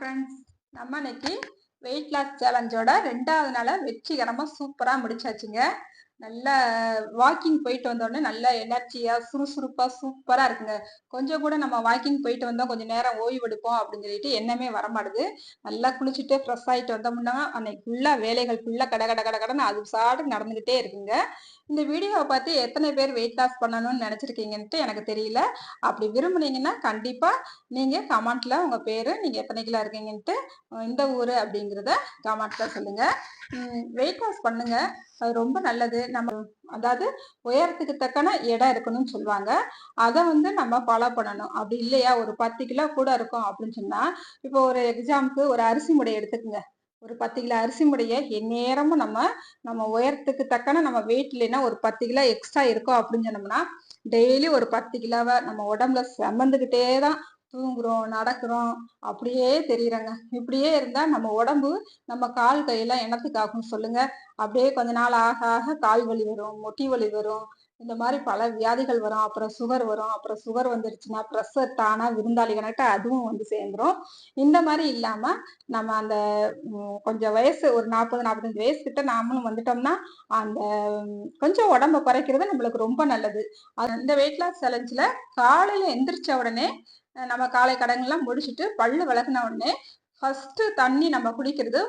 Friends நம்ம இன்னைக்கு weight loss சேலஞ்சோட ரெண்டாவது நாளை வெற்றிகரமாக சூப்பராக முடிச்சாச்சுங்க. நல்ல வாக்கிங் போயிட்டு வந்தோடனே நல்ல எனர்ஜியாக சுறுசுறுப்பாக சூப்பராக இருக்குங்க. கொஞ்சம் கூட நம்ம வாக்கிங் போயிட்டு வந்தோம் கொஞ்சம் நேரம் ஓய்வு எடுப்போம் அப்படின்னு சொல்லிட்டு எண்ணமே வரமாடுது நல்லா குளிச்சுட்டு ஃப்ரெஷ் ஆகிட்டு வந்தோம்னா அன்னைக்கு ஃபுல்லாக வேலைகள் ஃபுல்லாக கட கட கட கடன்னு அது சாடு நடந்துக்கிட்டே இருக்குங்க. இந்த வீடியோவை பார்த்து எத்தனை பேர் வெயிட் லாஸ் பண்ணணும்னு நினச்சிருக்கீங்கன்ட்டு எனக்கு தெரியல. அப்படி விரும்புனீங்கன்னா கண்டிப்பாக நீங்கள் கமெண்ட்ல உங்கள் பேர் நீங்கள் எத்தனை கிலோ இருக்கீங்கன்ட்டு இந்த ஊர் அப்படிங்கிறத கமெண்ட்ல சொல்லுங்கள் வெயிட் லாஸ் பண்ணுங்க. அது ரொம்ப நல்லது. நம்ம அதாவது உயரத்துக்கு தக்கன இடம் இருக்கணும்னு சொல்லுவாங்க. அதை வந்து நம்ம ஃபாலோ பண்ணணும். அப்படி இல்லையா? ஒரு பத்து கிலோ கூட இருக்கும் அப்படின்னு சொன்னா இப்போ ஒரு எக்ஸாம்க்கு ஒரு அரிசி முடை எடுத்துக்கோங்க. ஒரு பத்து கிலோ அரிசி முடைய எந்நேரமும் நம்ம நம்ம உயரத்துக்கு தக்கன நம்ம வெயிட் இல்லைன்னா ஒரு பத்து கிலோ எக்ஸ்ட்ரா இருக்கும் அப்படின்னு சொன்னோம்னா டெய்லி ஒரு பத்து கிலோவை நம்ம உடம்புல சமந்துக்கிட்டே தான் தூங்குறோம் நடக்கிறோம் அப்படியே தெரியுறங்க. இப்படியே இருந்தா நம்ம உடம்பு நம்ம கால் கையெல்லாம் என்னத்துக்காகும் சொல்லுங்க. அப்படியே கொஞ்ச நாள் ஆக ஆக கால் வலி வரும் மொட்டி வலி வரும். இந்த மாதிரி பல வியாதிகள் வரும். அப்புறம் சுகர் வரும். அப்புறம் சுகர் வந்துருச்சுன்னா ப்ரெஷர் தானா விருந்தாளி கணக்கிட்ட அதுவும் வந்து சேர்ந்துரும். இந்த மாதிரி இல்லாம நம்ம அந்த கொஞ்சம் வயசு ஒரு நாற்பது நாற்பத்தஞ்சு வயசு கிட்ட நாமளும் வந்துட்டோம்னா அந்த கொஞ்சம் உடம்ப குறைக்கிறது நம்மளுக்கு ரொம்ப நல்லது. அந்த வெயிட் லாஸ் சேலஞ்சில் காலையில எந்திரிச்ச உடனே நம்ம காலை கடன்லாம் முடிச்சுட்டு பல்லு விளக்குன உடனே ஃபஸ்ட்டு தண்ணி நம்ம குடிக்கிறது.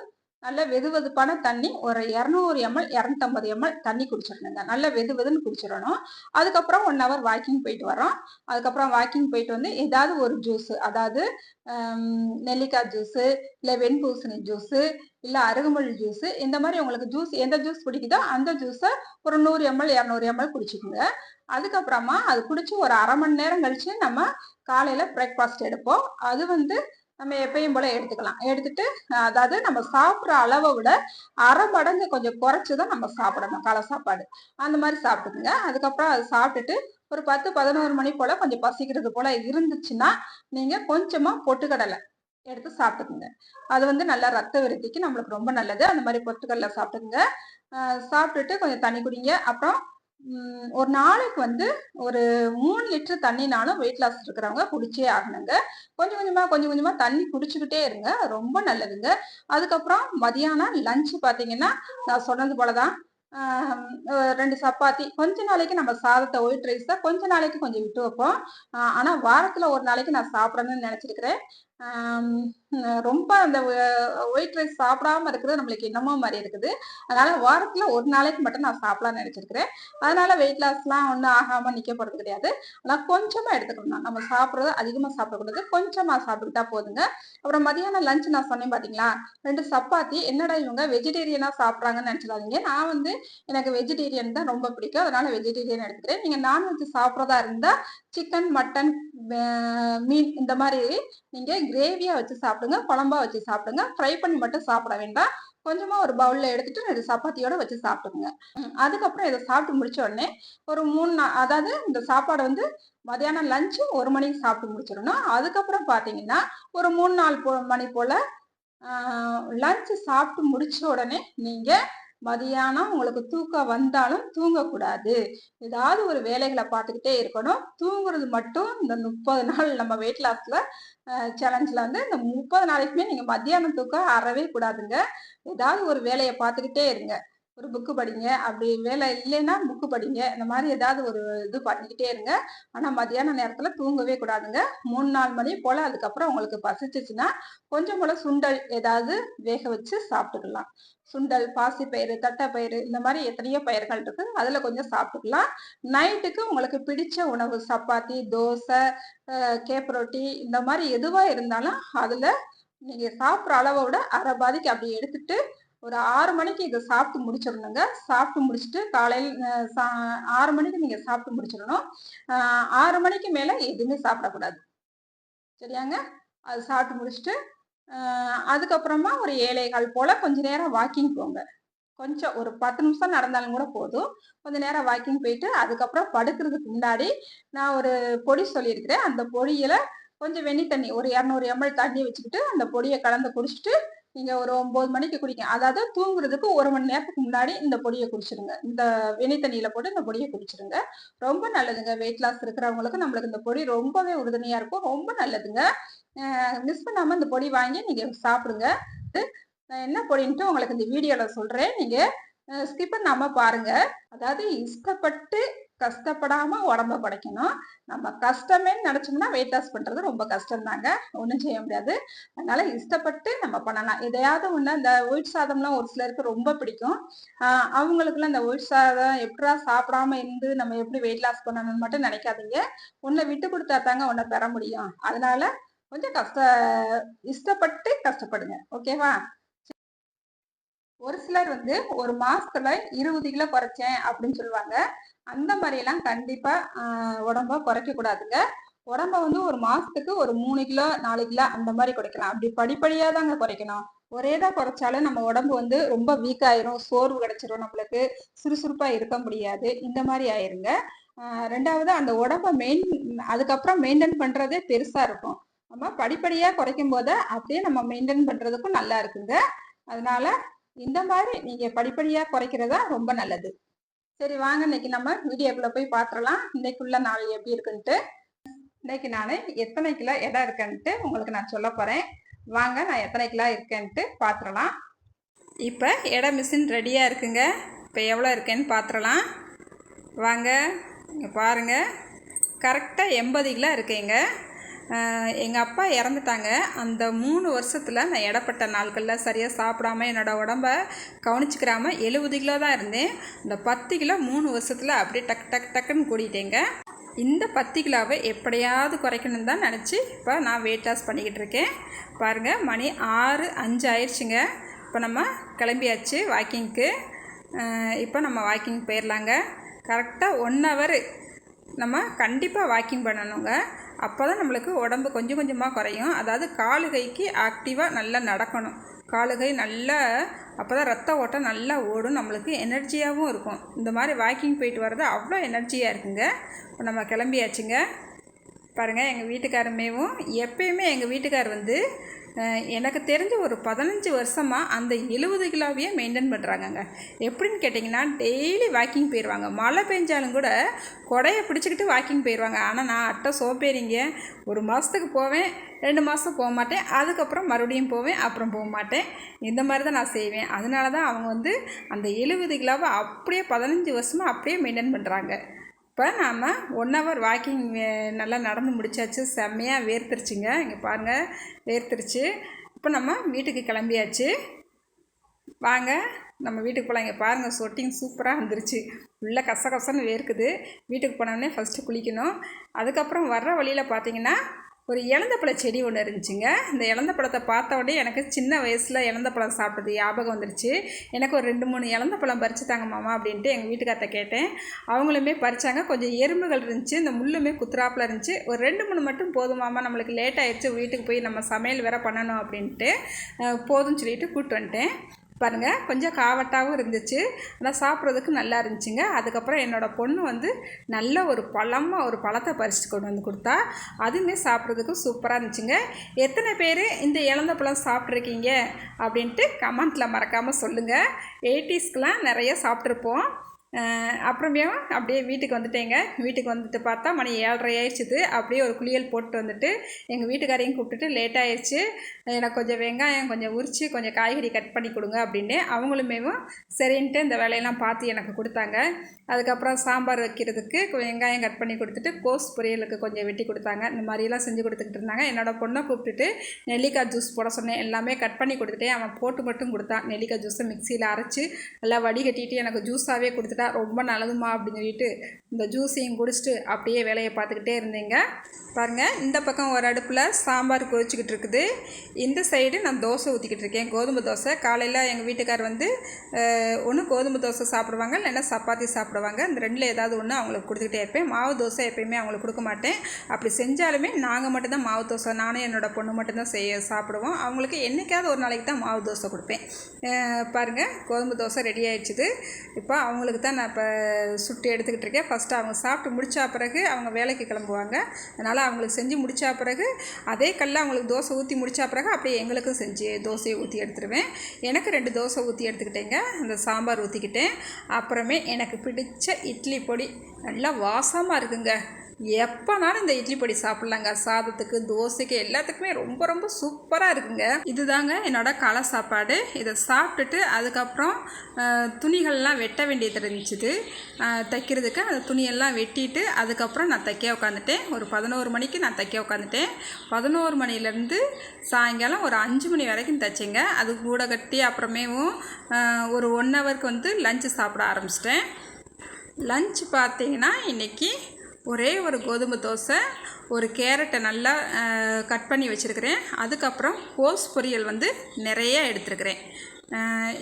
நல்ல வெது வெதுப்பான தண்ணி ஒரு இரநூறு எம்எல் இரநூத்தம்பது எம்எல் தண்ணி குடிச்சிடணுங்க. நல்ல வெது வெதுன்னு குடிச்சிடணும். அதுக்கப்புறம் ஒன் ஹவர் வாக்கிங் போயிட்டு வரோம். அதுக்கப்புறம் வாக்கிங் போயிட்டு வந்து ஏதாவது ஒரு ஜூஸு அதாவது நெல்லிக்காய் ஜூஸு இல்லை வெண்பூசணி ஜூஸு இல்லை அருகுமல் ஜூஸு இந்த மாதிரி உங்களுக்கு ஜூஸ் எந்த ஜூஸ் பிடிக்குதோ அந்த ஜூஸை ஒரு நூறு எம்எல் இரநூறு எம்எல் குடிச்சுக்கோங்க. அதுக்கப்புறமா அது குடிச்சு ஒரு அரை மணி நேரம் கழிச்சு நம்ம காலையில பிரேக்ஃபாஸ்ட் எடுப்போம். அது வந்து நம்ம எப்பயும் போல எடுத்துக்கலாம். எடுத்துட்டு அதாவது நம்ம சாப்பிட்ற அளவை விட அரை மடங்கு கொஞ்சம் குறைச்சி தான் நம்ம சாப்பிடணும் காலை சாப்பாடு. அந்த மாதிரி சாப்பிட்டுக்குங்க. அதுக்கப்புறம் அது சாப்பிட்டுட்டு ஒரு பத்து பதினோரு மணி போல கொஞ்சம் பசிக்கிறது போல இருந்துச்சுன்னா நீங்க கொஞ்சமா பொட்டுக்கடலை எடுத்து சாப்பிட்டுக்குங்க. அது வந்து நல்லா ரத்த விருத்திக்கு நம்மளுக்கு ரொம்ப நல்லது. அந்த மாதிரி பொட்டுக்கடலை சாப்பிட்டுக்குங்க. சாப்பிட்டுட்டு கொஞ்சம் தண்ணி குடிங்க. அப்புறம் ஒரு நாளைக்கு வந்து ஒரு மூணு லிட்டர் தண்ணினாலும் வெயிட் லாஸ் இருக்கிறவங்க குடிச்சே ஆகணுங்க. கொஞ்சம் கொஞ்சமா கொஞ்சம் கொஞ்சமா தண்ணி குடிச்சுக்கிட்டே இருங்க. ரொம்ப நல்லதுங்க. அதுக்கப்புறம் மதியானம் லஞ்சு பார்த்தீங்கன்னா நான் சொன்னது போலதான் ரெண்டு சப்பாத்தி. கொஞ்ச நாளைக்கு நம்ம சாதத்தை ஒயிட் ரைஸ் தான் கொஞ்ச நாளைக்கு கொஞ்சம் விட்டு வைப்போம். ஆனா வாரத்துல ஒரு நாளைக்கு நான் சாப்பிடணும்னு நினைச்சிருக்கிறேன். ரொம்ப அந்த ஒயிட் ரைஸ் சாப்பிடாம இருக்கிறது நம்மளுக்கு என்னமோ மாதிரி இருக்குது. அதனால வாரத்துல ஒரு நாளைக்கு மட்டும் நான் சாப்பிடலாம்னு நினைச்சிருக்கிறேன். அதனால வெயிட் லாஸ்லாம் ஒன்றும் ஆகாம நிக்க போறது கிடையாது. ஆனால் கொஞ்சமா எடுத்துக்கணும் நம்ம சாப்பிட்றது அதிகமா சாப்பிடக்கூடாது. கொஞ்சமா சாப்பிட்டுக்கிட்டா போதுங்க. அப்புறம் மதியானம் லஞ்ச் நான் சொன்னேன் பாத்தீங்களா? ரெண்டு சப்பாத்தி என்னடா இவங்க வெஜிடேரியனா சாப்பிட்றாங்கன்னு நினைச்சிடாதீங்க. நான் வந்து எனக்கு வெஜிடேரியன் தான் ரொம்ப பிடிக்கும். அதனால வெஜிடேரியன் எடுத்துக்கிறேன். நீங்க நான்வெஜ் சாப்பிட்றதா இருந்தா சிக்கன் மட்டன் மீன் இந்த மாதிரி நீங்கள் கிரேவியாக வச்சு சாப்பிடுங்க குழம்பா வச்சு சாப்பிடுங்க. ஃப்ரை பண்ணி மட்டும் சாப்பிட வேண்டாம். கொஞ்சமாக ஒரு பவுலில் எடுத்துட்டு ரெண்டு சப்பாத்தியோட வச்சு சாப்பிடுங்க. அதுக்கப்புறம் இதை சாப்பிட்டு முடிச்ச உடனே ஒரு மூணு நாள் அதாவது இந்த சாப்பாடு வந்து மதியானம் லஞ்சு ஒரு மணிக்கு சாப்பிட்டு முடிச்சிடணும். அதுக்கப்புறம் பார்த்தீங்கன்னா ஒரு மூணு நாலு மணி போல் லஞ்சு சாப்பிட்டு முடிச்ச உடனே நீங்கள் மதியானம் உங்களுக்கு தூக்கம் வந்தாலும் தூங்கக்கூடாது. ஏதாவது ஒரு வேலைகளை பார்த்துக்கிட்டே இருக்கணும். தூங்குறது மட்டும் இந்த முப்பது நாள் நம்ம வெயிட் லாஸ்ல சேலஞ்சில் வந்து இந்த முப்பது நாளைக்குமே நீங்கள் மத்தியானம் தூக்கம் அறவே கூடாதுங்க. ஏதாவது ஒரு வேலையை பார்த்துக்கிட்டே இருங்க. ஒரு புக்கு படிங்க அப்படி வேலை இல்லைன்னா புக்கு படிங்க. இந்த மாதிரி ஏதாவது ஒரு இது பண்ணிக்கிட்டே இருங்க. ஆனால் மதியான நேரத்தில் தூங்கவே கூடாதுங்க. மூணு நாலு மணி போல் அதுக்கப்புறம் உங்களுக்கு பசிச்சிச்சுன்னா கொஞ்சம் போல் சுண்டல் ஏதாவது வேக வச்சு சாப்பிட்டுக்கலாம். சுண்டல் பாசிப்பயிறு தட்டைப்பயிறு இந்த மாதிரி எத்தனையோ பயிர்கள் இருக்கு. அதில் கொஞ்சம் சாப்பிட்டுக்கலாம். நைட்டுக்கு உங்களுக்கு பிடிச்ச உணவு சப்பாத்தி தோசை கேப் ரொட்டி இந்த மாதிரி எதுவாக இருந்தாலும் அதில் நீங்கள் சாப்பிட்ற அளவை விட அரை பாதிக்கு அப்படி எடுத்துட்டு ஒரு ஆறு மணிக்கு இதை சாப்பிட்டு முடிச்சிடணுங்க. சாப்பிட்டு முடிச்சுட்டு காலையில் ஆறு மணிக்கு நீங்கள் சாப்பிட்டு முடிச்சிடணும். ஆறு மணிக்கு மேலே எதுவுமே சாப்பிடக்கூடாது. சரியாங்க? அது சாப்பிட்டு முடிச்சுட்டு அதுக்கப்புறமா ஒரு ஏழைகள் போல் கொஞ்ச நேரம் வாக்கிங் போங்க. கொஞ்சம் ஒரு பத்து நிமிஷம் நடந்தாலும் கூட போதும். கொஞ்ச நேரம் வாக்கிங் போயிட்டு அதுக்கப்புறம் படுக்கிறதுக்கு முன்னாடி நான் ஒரு பொடி சொல்லியிருக்கிறேன். அந்த பொடியில் கொஞ்சம் வெண்ணி தண்ணி ஒரு இரநூறு எம்எல் தண்ணி வச்சுக்கிட்டு அந்த பொடியை கலந்து குடிச்சிட்டு நீங்க ஒரு ஒன்பது மணிக்கு குடிக்க அதாவது தூங்குறதுக்கு ஒரு மணி நேரத்துக்கு முன்னாடி இந்த பொடியை குடிச்சிருங்க. இந்த வினை தண்ணியில போட்டு இந்த பொடியை குடிச்சிருங்க. ரொம்ப நல்லதுங்க. வெயிட் லாஸ் இருக்கிறவங்களுக்கு நம்மளுக்கு இந்த பொடி ரொம்பவே உறுதுணையா இருக்கும். ரொம்ப நல்லதுங்க. மிஸ் பண்ணாமல் இந்த பொடி வாங்கி நீங்கள் சாப்பிடுங்க. நான் என்ன பொடின்ட்டு உங்களுக்கு இந்த வீடியோவில் சொல்கிறேன் நீங்கள் ஸ்கிப் பண்ணாம பாருங்க. அதாவது இஷ்டப்பட்டு கஷ்டப்படாம உடம்ப படைக்கணும். நம்ம கஷ்டமே நினைச்சோம்னா வெயிட் லாஸ் பண்றது ரொம்ப கஷ்டம் தாங்க ஒன்றும் செய்ய முடியாது. அதனால இஷ்டப்பட்டு நம்ம பண்ணலாம். எதையாவது ஒன்று இந்த ஒயிட் சாதம்லாம் ஒரு சிலருக்கு ரொம்ப பிடிக்கும். அவங்களுக்குலாம் இந்த ஒயிட் சாதம் எப்படா சாப்பிடாம இருந்து நம்ம எப்படி வெயிட் லாஸ் பண்ணணும்னு மட்டும் நினைக்காதீங்க. உன்னை விட்டு கொடுத்தா தாங்க உன்னை பெற முடியும். அதனால கொஞ்சம் கஷ்ட இஷ்டப்பட்டு கஷ்டப்படுங்க. ஓகேவா ஒரு சிலர் வந்து ஒரு மாசத்துல இருபது கிலோ குறைச்சேன் அப்படின்னு சொல்லுவாங்க. அந்த மாதிரி எல்லாம் கண்டிப்பா உடம்ப குறைக்க கூடாதுங்க. உடம்ப வந்து ஒரு மாசத்துக்கு ஒரு மூணு கிலோ நாலு கிலோ அந்த மாதிரி குறைக்கலாம். அப்படி படிப்படியா தாங்க குறைக்கணும் ஒரேதான் குறைச்சாலும் நம்ம உடம்பு வந்து ரொம்ப வீக் ஆயிரும். சோர்வு கிடைச்சிரும் நம்மளுக்கு. சுறுசுறுப்பா இருக்க முடியாது. இந்த மாதிரி ஆயிருங்க. ரெண்டாவது அந்த உடம்ப மெயின் அதுக்கப்புறம் மெயின்டைன் பண்றதே பெருசா இருக்கும். நம்ம படிப்படியா குறைக்கும் போது அப்படியே நம்ம மெயின்டைன் பண்றதுக்கும் நல்லா இருக்குங்க. அதனால இந்த மாதிரி நீங்க படிப்படியா குறைக்கிறதா ரொம்ப நல்லது. சரி வாங்க இன்னைக்கு நம்ம வீடியோக்குள்ள போய் பாத்திரலாம் இன்னைக்குள்ள நாள் எப்படி இருக்குன்ட்டு. இன்னைக்கு நான் எத்தனை கிலோ இடம் இருக்கேன்ட்டு உங்களுக்கு நான் சொல்ல போறேன். வாங்க நான் எத்தனை கிலோ இருக்கேன்ட்டு பாத்திரலாம் இப்போ இடம் மிஷின் ரெடியாக இருக்குங்க. இப்போ எவ்வளோ இருக்கேன்னு பாத்திரலாம் வாங்க இங்கே பாருங்கள் கரெக்டாக எண்பது கிலோ இருக்கேங்க. எங்கள் அப்பா இறந்துட்டாங்க. அந்த மூணு வருஷத்தில் நான் இடப்பட்ட நாட்களில் சரியாக சாப்பிடாம என்னோடய உடம்ப கவனிச்சிக்கிறாமல் எழுபது கிலோ தான் இருந்தேன். இந்த பத்து கிலோ மூணு வருஷத்தில் அப்படியே டக் டக் டக்குன்னு கூடிட்டேங்க. இந்த பத்து கிலோவை எப்படியாவது குறைக்கணும்னு தான் நினச்சி இப்போ நான் வெயிட் லாஸ் பண்ணிக்கிட்டு இருக்கேன். பாருங்கள் மணி ஆறு அஞ்சு ஆயிடுச்சுங்க. இப்போ நம்ம கிளம்பியாச்சு வாக்கிங்க்கு இப்போ நம்ம வாக்கிங் போயிடலாங்க கரெக்டாக ஒன் ஹவர் நம்ம கண்டிப்பாக வாக்கிங் பண்ணணுங்க. அப்போ தான் நம்மளுக்கு உடம்பு கொஞ்சம் கொஞ்சமாக குறையும். அதாவது காலு கைக்கு ஆக்டிவாக நல்லா நடக்கணும். காலு கை நல்லா அப்போ தான் ரத்த ஓட்டம் நல்லா ஓடும். நம்மளுக்கு எனர்ஜியாகவும் இருக்கும். இந்த மாதிரி வாக்கிங் போயிட்டு வர்றது அவ்வளோ எனர்ஜியாக இருக்குங்க. இப்போ நம்ம கிளம்பியாச்சுங்க. பாருங்கள் எங்கள் வீட்டுக்காரமேவும் எப்பயுமே எங்கள் வீட்டுக்கார் வந்து எனக்கு தெரிஞ்ச ஒரு பதினஞ்சு வருஷமாக அந்த எழுபது கிலோவையே மெயின்டைன் பண்ணுறாங்கங்க எப்படின்னு கேட்டிங்கன்னா டெய்லி வாக்கிங் போயிடுவாங்க மழை பெஞ்சாலும் கூட கொடையை பிடிச்சிக்கிட்டு வாக்கிங் போயிடுவாங்க ஆனால் நான் அட்டை சோப்பேறிங்க ஒரு மாதத்துக்கு போவேன் ரெண்டு மாதம் போக மாட்டேன். அதுக்கப்புறம் மறுபடியும் போவேன் அப்புறம் போக மாட்டேன். இந்த மாதிரி தான் நான் செய்வேன். அதனால தான் அவங்க வந்து அந்த எழுபது கிலோவை அப்படியே பதினஞ்சு வருஷமாக அப்படியே மெயின்டைன் பண்ணுறாங்க இப்போ நாம் ஒன் ஹவர் வாக்கிங் நல்லா நடந்து முடித்தாச்சு செம்மையாக வேர்த்துருச்சுங்க. இங்கே பாருங்கள் வேர்த்துருச்சு. இப்போ நம்ம வீட்டுக்கு கிளம்பியாச்சு. வாங்க நம்ம வீட்டுக்கு போகலாம் இங்கே பாருங்கள் சொட்டிங் சூப்பராக வந்துருச்சு. உள்ளே கச கசன்னு வேர்க்குது. வீட்டுக்கு போனோடனே ஃபஸ்ட்டு குளிக்கணும். அதுக்கப்புறம் வர்ற வழியில் பார்த்தீங்கன்னா ஒரு இழந்தப்பழ செடி ஒன்று இருந்துச்சுங்க. இந்த இழந்த பழத்தை பார்த்த உடனே எனக்கு சின்ன வயசில் இழந்த பழம் சாப்பிட்டது ஞாபகம் வந்துருச்சு. எனக்கு ஒரு ரெண்டு மூணு இழந்த பழம் பறித்து தாங்க மாமா அப்படின்ட்டு எங்கள் வீட்டுக்கார்ட்ட கேட்டேன். அவங்களுமே பறித்தாங்க கொஞ்சம் எறும்புகள் இருந்துச்சு. இந்த முள்ளுமே குத்துறாப்பில் இருந்துச்சு. ஒரு ரெண்டு மூணு மட்டும் போதுமாமா நம்மளுக்கு லேட் ஆகிடுச்சு வீட்டுக்கு போய் நம்ம சமையல் வேறு பண்ணணும் அப்படின்ட்டு போதும்னு சொல்லிட்டு கூப்பிட்டு வந்துட்டேன். பாருங்கள் கொஞ்சம் காவட்டாகவும் இருந்துச்சு. ஆனால் சாப்பிட்றதுக்கு நல்லா இருந்துச்சுங்க. அதுக்கப்புறம் என்னோடய பொண்ணு வந்து நல்ல ஒரு பழமாக ஒரு பழத்தை பறிச்சுட்டு கொண்டு வந்து கொடுத்தா. அதுவுமே சாப்பிட்றதுக்கு சூப்பராக இருந்துச்சுங்க. எத்தனை பேர் இந்த இழந்த பழம் சாப்பிட்ருக்கீங்க அப்படின்ட்டு கமெண்ட்டில் மறக்காமல் சொல்லுங்கள் எயிட்டிஸ்க்கெலாம் நிறைய சாப்பிட்ருப்போம் அப்புறமே அப்படியே வீட்டுக்கு வந்துட்டேங்க. வீட்டுக்கு வந்துட்டு பார்த்தா மணி ஏழரை ஆயிடுச்சுது. அப்படியே ஒரு குளியல் போட்டு வந்துட்டு எங்கள் வீட்டுக்காரையும் கூப்பிட்டுட்டு லேட் ஆயிடுச்சு. எனக்கு கொஞ்சம் வெங்காயம் கொஞ்சம் உரித்து கொஞ்சம் காய்கறி கட் பண்ணி கொடுங்க அப்படின்னு அவங்களுமே சரின்ட்டு இந்த வேலையெல்லாம் பார்த்து எனக்கு கொடுத்தாங்க. அதுக்கப்புறம் சாம்பார் வைக்கிறதுக்கு வெங்காயம் கட் பண்ணி கொடுத்துட்டு கோஸ் பொரியலுக்கு கொஞ்சம் வெட்டி கொடுத்தாங்க. இந்த மாதிரியெல்லாம் செஞ்சு கொடுத்துக்கிட்டு இருந்தாங்க. என்னோடய பொண்ணை கூப்பிட்டுட்டு நெல்லிக்காய் ஜூஸ் போட சொன்னேன். எல்லாமே கட் பண்ணி கொடுத்துட்டேன். அவன் போட்டு மட்டும் கொடுத்தான். நெல்லிக்காய் ஜூஸை மிக்சியில் அரைச்சி நல்லா வடிகட்டிட்டு எனக்கு ஜூஸாகவே கொடுத்துட்டு குடிச்சிட்டா ரொம்ப நல்லதுமா அப்படின்னு சொல்லிட்டு இந்த ஜூஸையும் குடிச்சிட்டு அப்படியே வேலையை பார்த்துக்கிட்டே இருந்தீங்க. பாருங்கள் இந்த பக்கம் ஒரு அடுப்பில் சாம்பார் கொதிச்சிக்கிட்டு இருக்குது. இந்த சைடு நான் தோசை ஊற்றிக்கிட்டு இருக்கேன். கோதுமை தோசை. காலையில் எங்கள் வீட்டுக்கார் வந்து ஒன்று கோதுமை தோசை சாப்பிடுவாங்க இல்லைன்னா சப்பாத்தி சாப்பிடுவாங்க. இந்த ரெண்டில் ஏதாவது ஒன்று அவங்களுக்கு கொடுத்துக்கிட்டே இருப்பேன். மாவு தோசை எப்பயுமே அவங்களுக்கு கொடுக்க மாட்டேன். அப்படி செஞ்சாலுமே நாங்கள் மட்டும்தான் மாவு தோசை நானும் என்னோடய பொண்ணு மட்டும்தான் செய்ய சாப்பிடுவோம். அவங்களுக்கு என்றைக்காவது ஒரு நாளைக்கு தான் மாவு தோசை கொடுப்பேன். பாருங்கள் கோதுமை தோசை ரெடி ஆகிடுச்சிது இப்போ அவங்களுக்கு தான் நான் இப்போ சுட்டு எடுத்துக்கிட்டு இருக்கேன். ஃபஸ்ட்டு அவங்க சாப்பிட்டு முடித்தா பிறகு அவங்க வேலைக்கு கிளம்புவாங்க. அதனால் அவங்களுக்கு செஞ்சு முடித்தா பிறகு அதே கல்லில் அவங்களுக்கு தோசை ஊற்றி முடித்தா பிறகு அப்படியே எங்களுக்கும் செஞ்சு தோசையை ஊற்றி எடுத்துருவேன். எனக்கு ரெண்டு தோசை ஊற்றி எடுத்துக்கிட்டேங்க. அந்த சாம்பார் ஊற்றிக்கிட்டேன் அப்புறமே எனக்கு பிடிச்ச இட்லி பொடி. நல்லா வாசமாக இருக்குங்க. எப்போனாலும் இந்த இட்லி பொடி சாப்பிட்லாங்க. சாதத்துக்கு தோசைக்கு எல்லாத்துக்குமே ரொம்ப ரொம்ப சூப்பராக இருக்குங்க. இதுதாங்க என்னோட காலை சாப்பாடு. இதை சாப்பிட்டுட்டு அதுக்கப்புறம் துணிகள்லாம் வெட்ட வேண்டியது இருந்துச்சுது தைக்கிறதுக்கு அந்த துணியெல்லாம் வெட்டிட்டு அதுக்கப்புறம் நான் தைக்க உட்காந்துட்டேன். ஒரு பதினோரு மணிக்கு நான் தைக்க உட்காந்துட்டேன். பதினோரு மணிலேருந்து சாயங்காலம் ஒரு அஞ்சு மணி வரைக்கும் தைச்சேங்க. அது கூட கட்டி அப்புறமேவும் ஒரு ஒன் ஹவருக்கு வந்து லஞ்சு சாப்பிட ஆரம்பிச்சிட்டேன். லஞ்ச் பார்த்தீங்கன்னா இன்றைக்கி ஒரே ஒரு கோதுமை தோசை ஒரு கேரட்டை நல்லா கட் பண்ணி வச்சுருக்கிறேன். அதுக்கப்புறம் கோஸ் பொரியல் வந்து நிறைய எடுத்துருக்கிறேன்.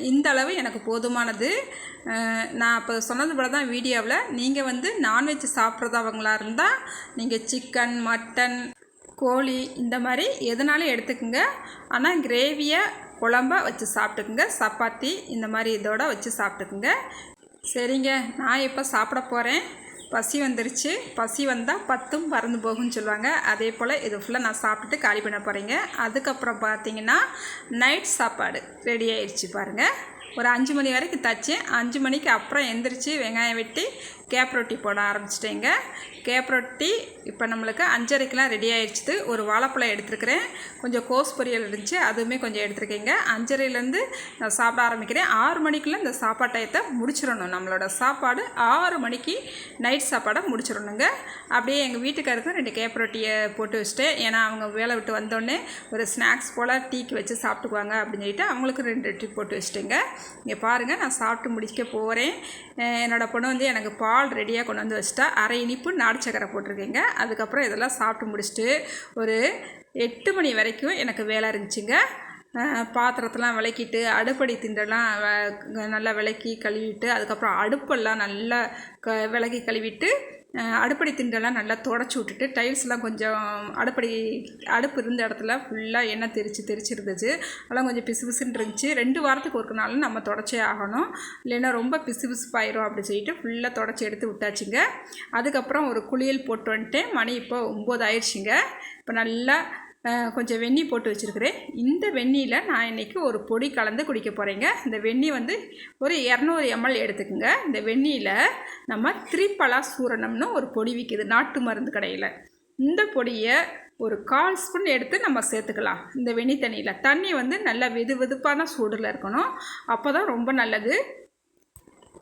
இந்த அளவு எனக்கு போதுமானது. நான் இப்போ சொன்னது போல தான் வீடியோவில் நீங்கள் வந்து நான்வெஜ் சாப்பிட்றதவங்களா இருந்தால் நீங்கள் சிக்கன் மட்டன் கோழி இந்த மாதிரி எதுனாலும் எடுத்துக்கோங்க. ஆனால் கிரேவியை குழம்பா வச்சு சாப்பிட்டுக்குங்க. சப்பாத்தி இந்த மாதிரி இதோட வச்சு சாப்பிட்டுக்குங்க. சரிங்க நான் இப்போ சாப்பிட போகிறேன் பசி வந்துருச்சு. பசி வந்தால் பத்தும் பறந்து போகும்னு சொல்லுவாங்க. அதே போல் இது ஃபுல்லாக நான் சாப்பிட்டுட்டு காலி பண்ண போகிறேங்க அதுக்கப்புறம் பார்த்தீங்கன்னா நைட் சாப்பாடு ரெடி ஆயிடுச்சு பாருங்கள் ஒரு அஞ்சு மணி வரைக்கும் தைச்சேன் அஞ்சு மணிக்கு அப்புறம் எந்திரிச்சு வெங்காயம் வெட்டி கேப் ரொட்டி போட ஆரம்பிச்சிட்டேங்க. கேப் ரொட்டி இப்போ நம்மளுக்கு அஞ்சரைக்கெலாம் ரெடி ஆயிடுச்சு ஒரு வாழைப்பழம் எடுத்துருக்கிறேன். கொஞ்சம் கோஸ் பொரியல் இருந்துச்சு அதுவுமே கொஞ்சம் எடுத்துருக்கேங்க. அஞ்சரையிலேருந்து நான் சாப்பிட ஆரம்பிக்கிறேன். ஆறு மணிக்குள்ளே இந்த சாப்பாட்டையத்தை முடிச்சிடணும். நம்மளோட சாப்பாடு ஆறு மணிக்கு நைட் சாப்பாடை முடிச்சிடணுங்க. அப்படியே எங்கள் வீட்டுக்காருக்கும் ரெண்டு கேப் ரொட்டியை போட்டு வச்சுட்டேன். ஏன்னா அவங்க வேலை விட்டு வந்தோடனே ஒரு ஸ்நாக்ஸ் போல் டீக்கு வச்சு சாப்பிட்டுக்குவாங்க அப்படின்னு சொல்லிட்டு அவங்களுக்கு ரெண்டு ட்ரிப் போட்டு வச்சுட்டேங்க. இங்கே பாருங்கள் நான் சாப்பிட்டு முடிக்க போகிறேன் என்னோடய பொண்ணு வந்து எனக்கு பால் ரெடியாக கொண்டு வந்து வச்சுட்டா. அரை இனிப்பு நாடு சக்கரை போட்டிருக்கேங்க. அதுக்கப்புறம் இதெல்லாம் சாப்பிட்டு முடிச்சுட்டு ஒரு எட்டு மணி வரைக்கும் எனக்கு வேலை இருந்துச்சுங்க. பாத்திரத்தெல்லாம் விளக்கிட்டு அடுப்படி திண்டெல்லாம் நல்லா விளக்கி கழுவிட்டு அதுக்கப்புறம் அடுப்பெல்லாம் நல்லா க விளக்கி கழுவிட்டு அடுப்படி திண்டெல்லாம் நல்லா தொடச்சி விட்டுட்டு டைல்ஸ்லாம் கொஞ்சம் அடுப்படி அடுப்பு இருந்த இடத்துல ஃபுல்லாக எண்ணெய் தெரிச்சு தெரிச்சு இருந்துச்சு அதெல்லாம் கொஞ்சம் பிசு பிசுன்னு இருந்துச்சு. ரெண்டு வாரத்துக்கு ஒரு நாள் நம்ம தொடச்சே ஆகணும். இல்லைன்னா ரொம்ப பிசு பிசுப்பாயிரும் அப்படி சொல்லிட்டு ஃபுல்லாக தொடச்சி எடுத்து விட்டாச்சுங்க. அதுக்கப்புறம் ஒரு குளியல் போட்டு வந்துட்டேன். மணி இப்போ ஒம்பது ஆயிடுச்சுங்க. இப்போ நல்லா கொஞ்சம் வெந்நி போட்டு வச்சுருக்கிறேன். இந்த வெந்நியில் நான் இன்றைக்கி ஒரு பொடி கலந்து குடிக்க போகிறேங்க இந்த வெந்நி வந்து ஒரு இரநூறு எம்எல் எடுத்துக்கோங்க. இந்த வெந்நியில் நம்ம திரிப்பலா சூரணம்னு ஒரு பொடி விற்கிது நாட்டு மருந்து கடையில். இந்த பொடியை ஒரு கால் ஸ்பூன் எடுத்து நம்ம சேர்த்துக்கலாம். இந்த வெந்நி தண்ணியில். தண்ணி வந்து நல்லா வெது வெதுப்பான சூடில் இருக்கணும். அப்போ தான் ரொம்ப நல்லது.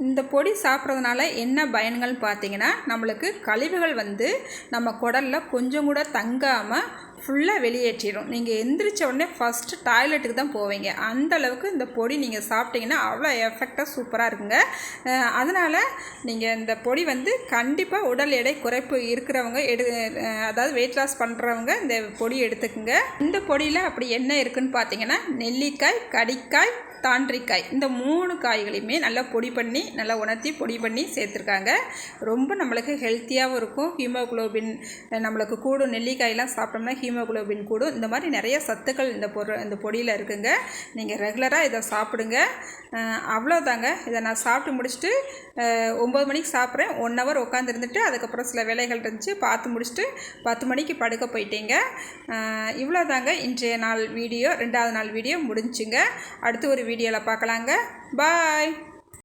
இந்த பொடி சாப்பிட்றதுனால என்ன பயன்கள் பார்த்தீங்கன்னா நம்மளுக்கு கழிவுகள் வந்து நம்ம குடலில் கொஞ்சம் கூட தங்காமல் ஃபுல்லாக வெளியேற்றிடும் நீங்கள் எந்திரிச்ச உடனே ஃபஸ்ட்டு டாய்லெட்டுக்கு தான் போவீங்க. அந்த அளவுக்கு இந்த பொடி நீங்கள் சாப்பிட்டீங்கன்னா அவ்வளோ எஃபெக்டாக சூப்பராக இருக்குங்க. அதனால் நீங்கள் இந்த பொடி வந்து கண்டிப்பாக உடல் எடை குறைப்பு இருக்கிறவங்க எடு அதாவது வெயிட் லாஸ் பண்ணுறவங்க இந்த பொடி எடுத்துக்கோங்க. இந்த பொடியில் அப்படி என்ன இருக்குன்னு பார்த்தீங்கன்னா நெல்லிக்காய் கடிக்காய் தாண்டிக்காய் இந்த மூணு காய்களையுமே நல்லா பொடி பண்ணி நல்லா உணர்த்தி பொடி பண்ணி சேர்த்துருக்காங்க. ரொம்ப நம்மளுக்கு ஹெல்த்தியாகவும் இருக்கும். ஹீமோகுளோபின் நம்மளுக்கு கூடும் நெல்லிக்காயெலாம் சாப்பிட்டோம்னா ஹீமோகுளோபின் கூடும் இந்த மாதிரி நிறைய சத்துக்கள் இந்த பொருள் இந்த பொடியில் இருக்குங்க. நீங்கள் ரெகுலராக இதை சாப்பிடுங்க. அவ்வளோதாங்க இதை நான் சாப்பிட்டு முடிச்சுட்டு ஒம்பது மணிக்கு சாப்பிட்றேன். ஒன் ஹவர் உட்காந்துருந்துட்டு அதுக்கப்புறம் சில வேலைகள் இருந்துச்சு பார்த்து முடிச்சுட்டு பத்து மணிக்கு படுக்க போயிட்டேங்க. இவ்வளோதாங்க இன்றைய நாள் வீடியோ ரெண்டாவது நாள் வீடியோ முடிஞ்சுங்க அடுத்து ஒரு வீடியோவில் பார்க்கலாங்க. பாய்!